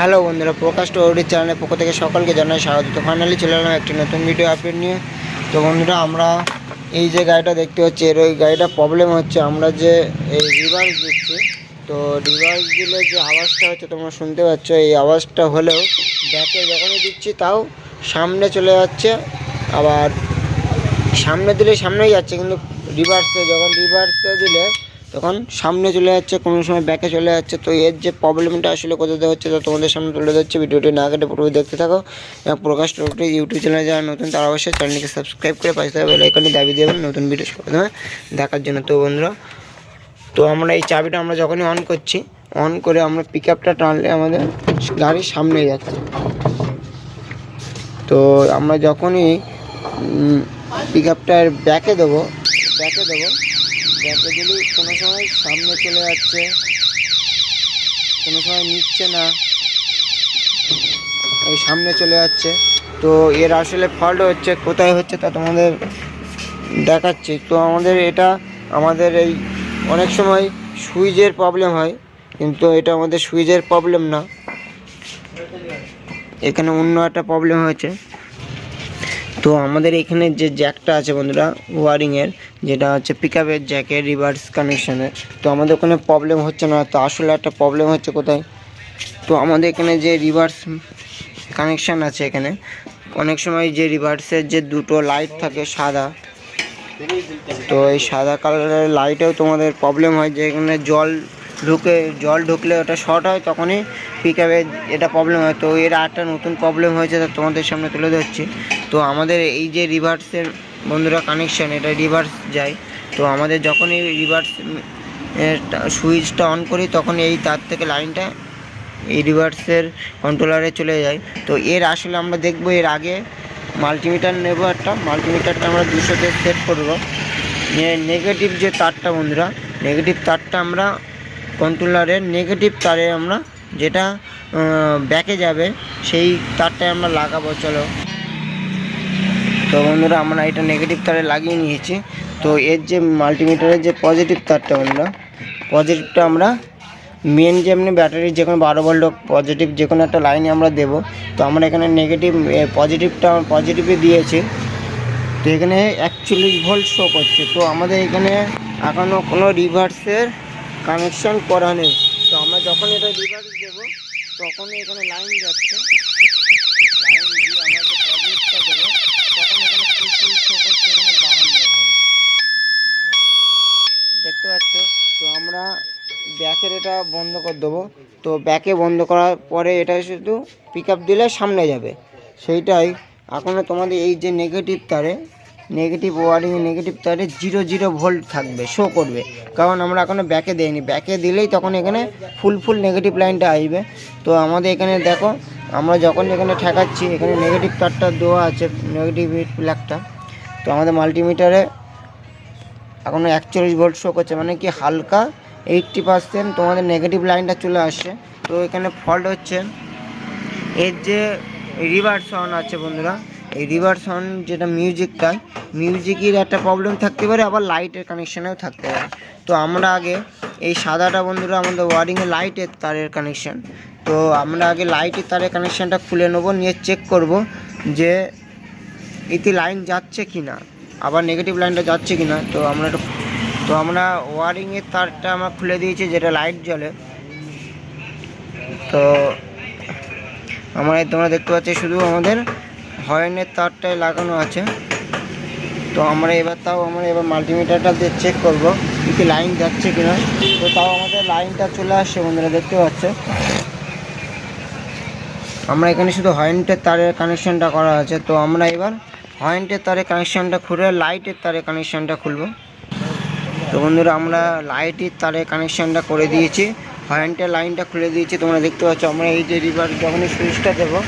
Hello বন্ধুরা, প্রকাশ টোরির চ্যানেলের পক্ষ থেকে সকলকে জানাই স্বাগত। তো ফাইনালি চলে এলাম একটি নতুন ভিডিও আপডেট নিয়ে। তো বন্ধুরা, আমরা এই যে গাড়িটা দেখতে পাচ্ছি, এর ওই গাড়িটা প্রবলেম হচ্ছে, আমরা যে এই রিভার্স দিচ্ছি। তো রিভার্স দিলে যে আওয়াজটা হচ্ছে, তোমরা শুনতে পাচ্ছ, এই আওয়াজটা হলেও ব্যাকে যখনই দিচ্ছি, তাও সামনে চলে যাচ্ছে, আবার সামনে দিলে সামনেই যাচ্ছে, কিন্তু রিভার্সে যখন রিভার্সে দিলে তখন সামনে চলে যাচ্ছে, কোনো সময় ব্যাকে চলে যাচ্ছে। তো এর যে প্রবলেমটা আসলে কোথাতে হচ্ছে, তো তোমাদের সামনে তুলে ধরছে। ভিডিওটি না কেটে পুরোপুরি দেখতে থাকো। এবং প্রকাশ টোটি ইউটিউব চ্যানেলে যারা নতুন, তারা অবশ্যই চ্যানেলটিকে সাবস্ক্রাইব করে পাশে থাকা বেল আইকনটি দাবি দেবেন নতুন ভিডিও প্রথমে দেখার জন্য তো বন্ধুরা, তো আমরা এই চাবিটা আমরা যখনই অন করছি অন করে আমরা পিক আপটা টানলে আমাদের গাড়ির সামনে যাচ্ছে। তো আমরা যখনই পিক আপটার ব্যাকে দেবো ব্যাকে দেবো ব্যাকে দিলে কোনো সময় সামনে চলে যাচ্ছে, কোনো সময় নিচ্ছে না। এই সামনে চলে যাচ্ছে। তো এর আসলে ফল্ট হচ্ছে, কোথায় হচ্ছে তা তোমাদের দেখাচ্ছি। তো আমাদের এটা, আমাদের এই অনেক সময় সুইচের প্রবলেম হয়, কিন্তু এটা আমাদের সুইচের প্রবলেম না। এখানে অন্য একটা প্রবলেম হয়েছে। তো আমাদের এখানে যে জ্যাকটা আছে বন্ধুরা ওয়ারিংয়ের যেটা হচ্ছে পিক আপের জ্যাকের রিভার্স কানেকশানের তো আমাদের ওখানে প্রবলেম হচ্ছে না, তো আসলে একটা প্রবলেম হচ্ছে কোথায়? তো আমাদের এখানে যে রিভার্স কানেকশান আছে এখানে, অনেক সময় যে রিভার্সের যে দুটো লাইট থাকে সাদা, তো এই সাদা কালারের লাইটেও তোমাদের প্রবলেম হয় যে এখানে জল ঢুকে, জল ঢুকলে ওটা শর্ট হয়, তখনই পিক এটা প্রবলেম হয়। তো এর একটা নতুন প্রবলেম হয়েছে, তা তোমাদের সামনে তুলে ধরছি। তো আমাদের এই যে রিভার্সের বন্ধুরা কানেকশান এটা রিভার্স যায়। তো আমাদের যখনই রিভার্স সুইচটা অন করি তখন এই তার থেকে লাইনটা এই রিভার্সের কন্ট্রোলারে চলে যায়। তো এর আসলে আমরা দেখব এর আগে মাল্টিমিটার নেব একটা মাল্টিমিটারটা আমরা দুশোতে সেট করব। নেগেটিভ যে তারটা বন্ধুরা নেগেটিভ তারটা আমরা কন্ট্রোলারের নেগেটিভ তারে আমরা যেটা ব্যাকে যাবে, সেই তারটায় আমরা লাগাবো, চলো। তো বন্ধুরা, আমরা এটা নেগেটিভ তারে লাগিয়ে নিয়েছি। তো এর যে মাল্টিমিটারের যে পজিটিভ তারটা বন্ধুরা পজিটিভটা আমরা মেন যে এমনি ব্যাটারির যে কোনো বারো ভোল্ট পজিটিভ যে কোনো একটা লাইনে আমরা দেবো। তো আমরা এখানে নেগেটিভ পজিটিভটা পজিটিভে দিয়েছি। তো এখানে একচল্লিশ ভোল্ট শো করছে। তো আমাদের এখানে এখনও কোনো রিভার্সের কানেকশন করা নেই। তো আমরা যখন এটা রিভার্স দেবো তখনই এখানে লাইন যাচ্ছে। লাইন দিয়ে আমরা যে পজিটিভটা দেবো, তখন এখানে ফুল ফুল শো করছে এখানে বাহান্ন দেখতে পাচ্ছ? তো আমরা ব্যাকের এটা বন্ধ করে দেবো। তো ব্যাকে বন্ধ করার পরে এটা শুধু পিক দিলে সামনে যাবে। সেইটাই। এখনও তোমাদের এই যে নেগেটিভ তারে নেগেটিভ ওয়ারিং নেগেটিভ তারে জিরো জিরো ভোল্ট থাকবে শো করবে। কারণ আমরা এখনও ব্যাকে দেইনি। ব্যাকে দিলেই তখন এখানে ফুল ফুল নেগেটিভ লাইনটা আসবে। তো আমাদের এখানে দেখো, আমরা যখন এখানে ঠেকাচ্ছি, এখানে নেগেটিভ তারটা দেওয়া আছে নেগেটিভ প্লাগটা তো আমাদের মাল্টিমিটারে এখনও একচল্লিশ ভোল্ট শো করছে। মানে কি হালকা এইটটি পার্সেন্ট তোমাদের নেগেটিভ লাইনটা চলে আসছে। তো এখানে ফল্ট হচ্ছে। এর যে রিভার্স সাউন্ড আছে বন্ধুরা এই রিভার্স সাউন্ড যেটা মিউজিকটা মিউজিকের একটা প্রবলেম থাকতে পারে, আবার লাইটের কানেকশানেও থাকতে পারে। তো আমরা আগে এই সাদাটা বন্ধুরা আমাদের ওয়ারিংয়ে লাইটের তারের কানেকশান তো আমরা আগে লাইটের তারের কানেকশানটা খুলে নেব, নিয়ে চেক করব যে এতে লাইন যাচ্ছে কি না আবার নেগেটিভ লাইনটা যাচ্ছে কি না তো আমরা তো আমরা ওয়ারিংয়ের তারটা আমরা খুলে দিয়েছি যেটা লাইট জ্বলে। তো আমরা, তোমরা দেখতে পাচ্ছি শুধু আমাদের হর্নের তারটাই লাগানো আছে। তো আমরা এবার তাও আমরা এবার মাল্টিমিটারটা দিয়ে চেক করব কি লাইন যাচ্ছে কিনা। তো তাও আমাদের লাইনটা চলে আসছে বন্ধুরা, দেখতে পাচ্ছ? আমরা এখানে শুধু হর্নেটের তারের কানেকশনটা করা আছে। তো আমরা এবার হর্নেটের তারের কানেকশনটা খুলে লাইটের তারের কানেকশনটা খুলবো। তো বন্ধুরা, আমরা লাইটের তারের কানেকশনটা করে দিয়েছি। হর্নেটের লাইনটা খুলে দিয়েছি। তোমরা দেখতে পাচ্ছ, আমরা এই যে রিভার যখনই সুইচটা দেবো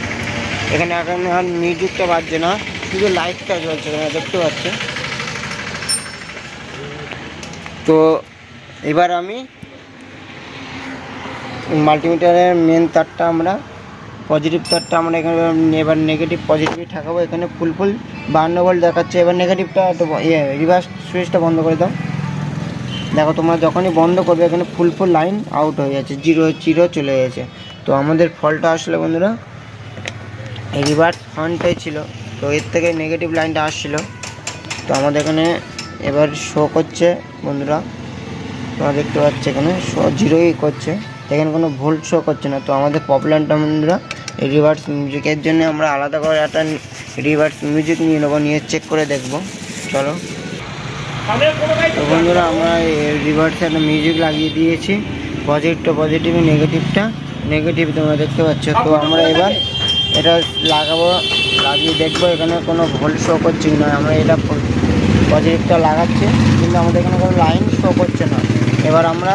এখানে এখন আর মিউজিকটা বাজছে না, শুধু লাইটটা জ্বলছে তোমরা দেখতে পাচ্ছ? তো এবার আমি মাল্টিমিটারের মেন তারটা আমরা পজিটিভ তারটা আমরা এখানে এবার নেগেটিভ পজিটিভ ঠাকাবো। এখানে ফুল ফুল বান্ন ভোল্ট দেখাচ্ছে। এবার নেগেটিভটা ইয়ে রিভার্স সুইচটা বন্ধ করে দাও। দেখো, তোমরা যখনই বন্ধ করবে, এখানে ফুল ফুল লাইন আউট হয়ে যাচ্ছে জিরো জিরো চলে গেছে। তো আমাদের ফলটা আসলে বন্ধুরা রিভার্স ফ্রন্টে ছিল। তো এর থেকে নেগেটিভ লাইনটা আসছিল। তো আমাদের এখানে এবার শো করছে বন্ধুরা। তোমরা দেখতে পাচ্ছ এখানে শো জিরোই করছে। এখানে কোনো ভুল শো করছে না। তো আমাদের প্রবলেমটা বন্ধুরা, এই রিভার্স মিউজিকের জন্য আমরা আলাদা করে একটা রিভার্স মিউজিক নিয়ে নেব, নিয়ে চেক করে দেখব। চলো। তো বন্ধুরা, আমরা রিভার্সে একটা মিউজিক লাগিয়ে দিয়েছি। পজিটিভটা পজিটিভ নেগেটিভটা নেগেটিভ তোমরা দেখতে পাচ্ছ। তো আমরা এবার এটা লাগাবো, লাগিয়ে দেখব, এখানে কোনো ভুল শো করছে কি না, আমরা এটা পজিটিভটা লাগাচ্ছি, কিন্তু আমাদের এখানে কোনো লাইন শো করছে না। এবার আমরা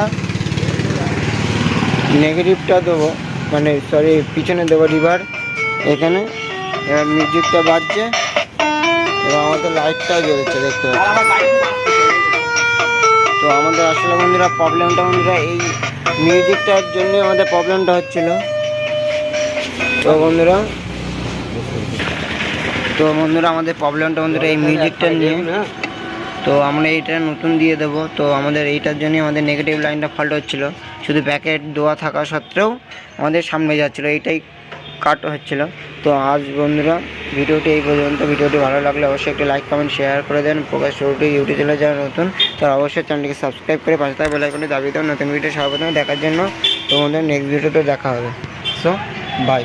নেগেটিভটা দেবো মানে সরি পিছনে দেবো রিভার এখানে। এবার মিউজিকটা বাজছে, এবার আমাদের লাইটটাও জ্বলছে, দেখতে পাচ্ছি তো আমাদের আসলে বন্ধুরা প্রবলেমটা বন্ধুরা, এই মিউজিকটার জন্য আমাদের প্রবলেমটা হচ্ছিল। তো বন্ধুরা তো বন্ধুরা আমাদের প্রবলেমটা বন্ধুরা এই মিউজিকটা নিয়ে। তো আমরা এইটা নতুন দিয়ে দেবো। তো আমাদের এইটার জন্যই আমাদের নেগেটিভ লাইনটা ফল্ট হচ্ছিল। শুধু প্যাকেট দেওয়া থাকা সত্ত্বেও আমাদের সামনে যাচ্ছিল। এইটাই কাট হচ্ছিল। তো আজ বন্ধুরা ভিডিওটি এই পর্যন্ত। ভিডিওটি ভালো লাগলে অবশ্যই একটি লাইক কমেন্ট শেয়ার করে দেন। প্রকাশ শুরুটি ইউটিউব চ্যানেলে যারা নতুন, তারা অবশ্যই চ্যানেলটিকে সাবস্ক্রাইব করে পাশে থাকা বেলাইকনটি দাবি দেন নতুন ভিডিও সর্বপ্রথম দেখার জন্য তো তোমাদের নেক্সট ভিডিওতে দেখা হবে। So by